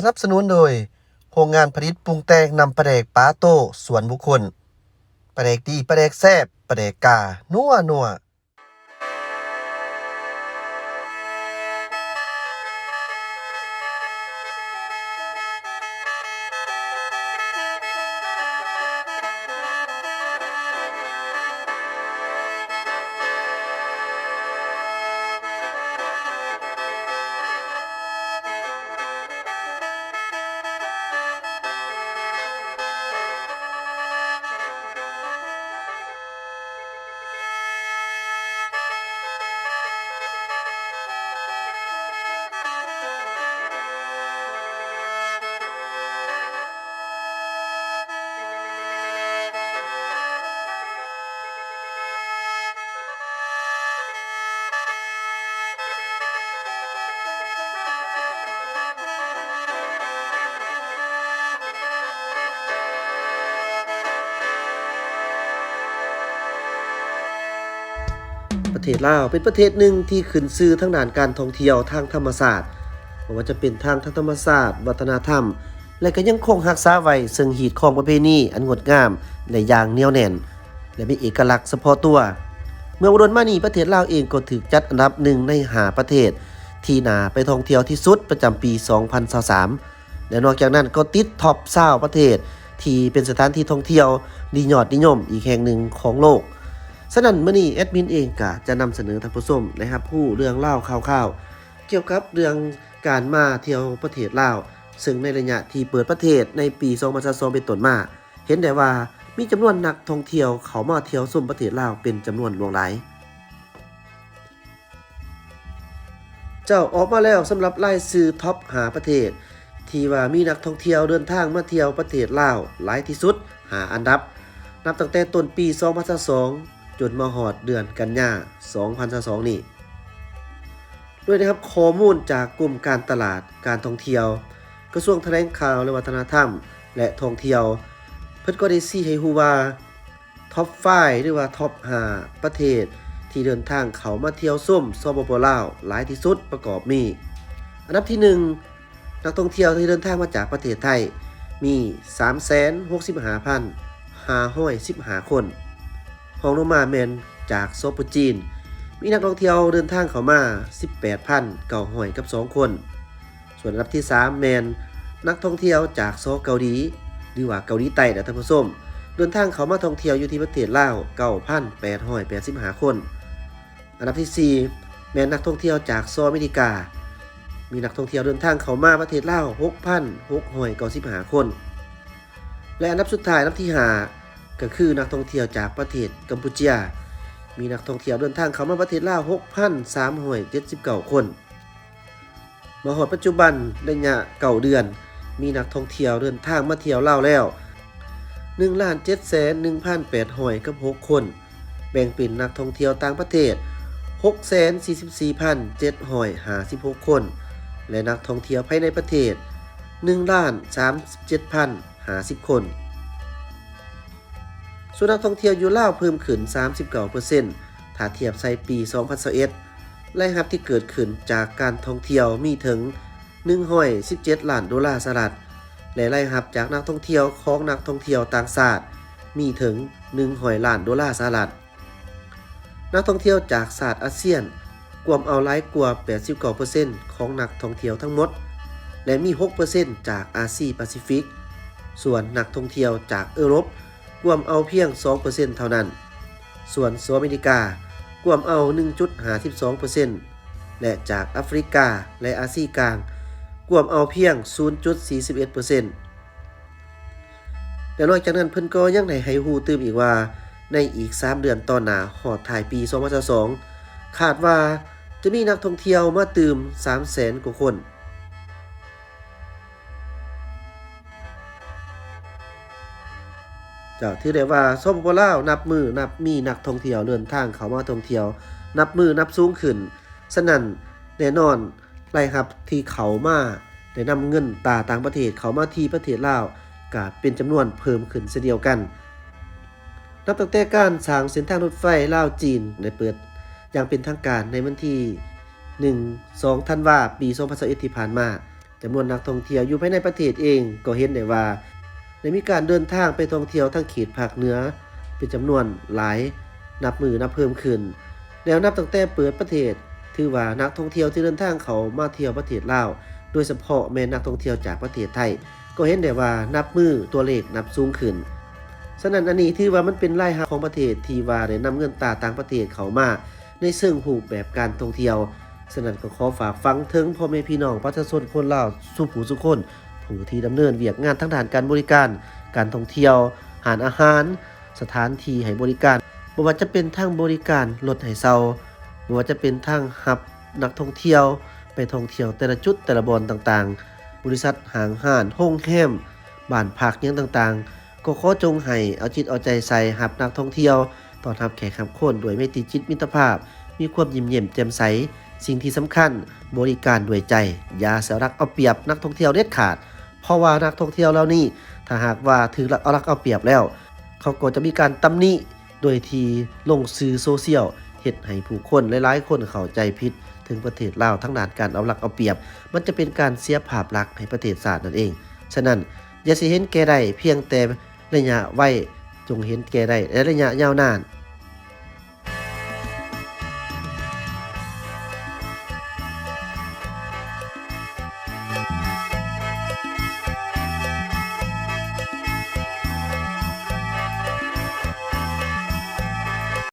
สนับสนุนโดย โรงงานผลิตปรุงแต่งนำปลาแดกปาโต้สวนบุคคลปลาแดกดีปลาแดกแซ่บปลาแดกกา นัวนัว ประเทศลาวเป็นประเทศหนึ่งที่ขึ้นชื่อทางด้านการท่องเที่ยวทางธรรมศาสตร์บ่ว่าจะเป็นทางทางธรรมศาสตร์วัฒนธรรม และก็ยังคงรักษาไว้ซึ่งหีดของประเพณีอันงดงามและอย่างเนียวแน่น และมีเอกลักษณ์เฉพาะตัว เมื่ออุดรมานีประเทศลาวเองก็ถูกจัดอันดับหนึ่งในหาประเทศ ที่น่าไปท่องเที่ยวที่สุดประจำปี 2023 และนอกจากนั้นก็ติดท็อป20ประเทศ ที่เป็นสถานที่ท่องเที่ยวดียอดนิยมอีกแห่งหนึ่งของโลก ฉะนั้นมื่อนี้แอดมินเองก็จะนำเสนอท่านผู้ชมนะครับ ผู้เรื่องเล่าข่าวๆเกี่ยวกับเรื่องการมาเที่ยวประเทศลาวซึ่งในระยะที่เปิดประเทศในปี 2022เป็นต้นมา เห็นได้ว่ามีจำนวนนักท่องเที่ยวเขามาเที่ยวชมประเทศลาวเป็นจำนวนหลวงหลายเจ้าออกมาแล้วสำหรับรายชื่อท็อปหาประเทศ ที่ว่ามีนักท่องเที่ยวเดินทางมาเที่ยวประเทศลาวหลายที่สุดหาอันดับ นับตั้งแต่ต้นปี 2022 จนมาหอดเดือนกันยา2022นี่ด้วยนะครับข้อมูลจากกลุ่มการตลาดการท่องเที่ยว กระทรวงแถลงข่าวและวัฒนธรรม และท่องเที่ยว เพิ่นก็ได้ซี้ให้ฮู้ว่าท็อป5หรือว่าท็อป5ประเทศที่เดินทางเขามาเที่ยวส้มสปปลาวหลายที่สุดประกอบมี อันดับที่ 1 นักท่องเที่ยวที่เดินทางมาจากประเทศไทยมี 365,515 คน ห้องลงมาแมนจากโซปจีน มีนักท่องเที่ยวเดินทางเข้ามา 18,900กับ 2 คน ส่วนอันดับที่ 3 แมนนักท่องเที่ยวจากโซเกาหลีหรือว่าเกาหลีใต้นะท่านผู้ชมเดินทางเข้ามาท่องเที่ยวอยู่ที่ประเทศลาว9,885คน อันดับที่ 4 แมนนักท่องเที่ยวจากโซอเมริกา มีนักท่องเที่ยวเดินทางเข้ามาประเทศลาว6,695คน และอันดับสุดท้ายอันดับที่5 ก็คือนักท่องเที่ยวจากประเทศกัมพูชามีนักท่องเที่ยวเดินทางเข้ามาประเทศลาว6,379 คน มาหอดปัจจุบันระยะเก่าเดือน มีนักท่องเที่ยวเดินทางมาเที่ยวลาวแล้ว1ล้าน7แสน1,800กับ6คน แบ่งเป็นนักท่องเที่ยวต่างประเทศ644,756 คน และนักท่องเที่ยวภายในประเทศ1ล้าน37,050 คน ส่วนนักท่องเที่ยวอยู่ลาวเพิ่มขึ้น 39%ถ้าเทียบใส่ปี 2021รายรับที่เกิดขึ้นจากการท่องเที่ยวมีถึง 117ล้านดอลลาร์สหรัฐ และรายรับจากนักท่องเที่ยวของนักท่องเที่ยวต่างชาติมีถึง100ล้านดอลลาร์สหรัฐ นักท่องเที่ยวจากศาสตร์อาเซียนกวมเอาหลายกว่า 89%ของนักท่องเที่ยวทั้งหมด และมี 6%จากอาซีแปซิฟิก ส่วนนักท่องเที่ยวจากเอโรป กวมเอาเพียง 2%เท่านั้น ส่วนโซอเมริกากวมเอา 1.52%และจากแอฟริกาและอาซีกลาง กวมเอาเพียง 0.41%และนอกจากนั้นเพิ่นก็ยังได้ให้ฮู้ตื่มอีกว่าในอีก 3 เดือนต่อหน้าหอดถ่ายปี 2022คาดว่าจะมีนักท่องเที่ยวมาตื่ม300,000กว่าคน เจ้าที่ได้ว่าสปปล่านับมือนับมีนักท่องเที่ยวเดินทางเข้ามาท่องเที่ยว นับมือนับสูงขึ้นฉะนั้นแน่นอนไรายรับที่เขามาได้นำเงินตาต่างประเทศเขามาที่ประเทศลาวก็เป็นจำนวนเพิ่มขึ้นเช่นเดียวกันนับตั้งแต่การสร้างเส้นทางรถไฟลาวจีนได้เปิดอย่างเป็นทางการในวันที่ 1 2ธันวาปี 2021ที่ผ่านมาจำนวนนักท่องเที่ยวอยู่ภายในประเทศเองก็เห็นได้ว่า ได้มีการเดินทางไปท่องเที่ยวทั้งเขตภาคเหนือ เป็นจำนวนหลาย นับมือนับเพิ่มขึ้น แล้วนับตั้งแต่เปิดประเทศ ถือว่านักท่องเที่ยวที่เดินทางเขามาเที่ยวประเทศลาว โดยเฉพาะแม่นักท่องเที่ยวจากประเทศไทย ก็เห็นได้ว่านับมือตัวเลขนับสูงขึ้นฉะนั้นอันนี้ถือว่ามันเป็นรายรับของประเทศที่ว่าได้นำเงินตาต่างประเทศเขามาในเชิงรูปแบบการท่องเที่ยวฉะนั้นก็ขอฝากฟังถึงพ่อแม่พี่น้องประชาชนคนลาวสู่ผู้สุคน ผู้ที่ดำเนินเวียกงานทั้งด้านการบริการ การท่องเที่ยวหารอาหาร สถานที่ให้บริการบ่ว่าจะเป็นทางบริการรถให้เซาบ่ว่าจะเป็นทางรับนักท่องเที่ยว ไปท่องเที่ยวแต่ละจุดแต่ละบอนต่างๆ บริษัทหางห้านโรงแรมบ้านพักยังต่างๆ ก็ขอจงให้เอาจิตเอาใจใส่รับนักท่องเที่ยวต้อนรับแขกรับคนด้วยไม่ตรีจิตมิตรภาพ มีความยิ้มเยี่ยมแจ่มใส สิ่งที่สำคัญ บริการด้วยใจอย่าเสียรักเอาเปรียบนักท่องเที่ยวเด็ดขาด ราะว่านักท่องเที่ยวเหล่านี้ถ้าหากว่าถือรักเอารักเอาเปรียบแล้ว เขาก็จะมีการตำหนิโดยที่ลงสื่อโซเชียลเฮ็ดให้ผู้คนหลายๆคนเข้าใจผิด ถึงประเทศลาวทั้งด้านการเอารักเอาเปรียบ มันจะเป็นการเสียภาพลักษณ์ให้ประเทศชาสตินั่นเอง ฉะนั้นอย่าสิเห็นแก่ได้เพียงแต่ระยะไว้จงเห็นแก่ได้และระยะยาวนาน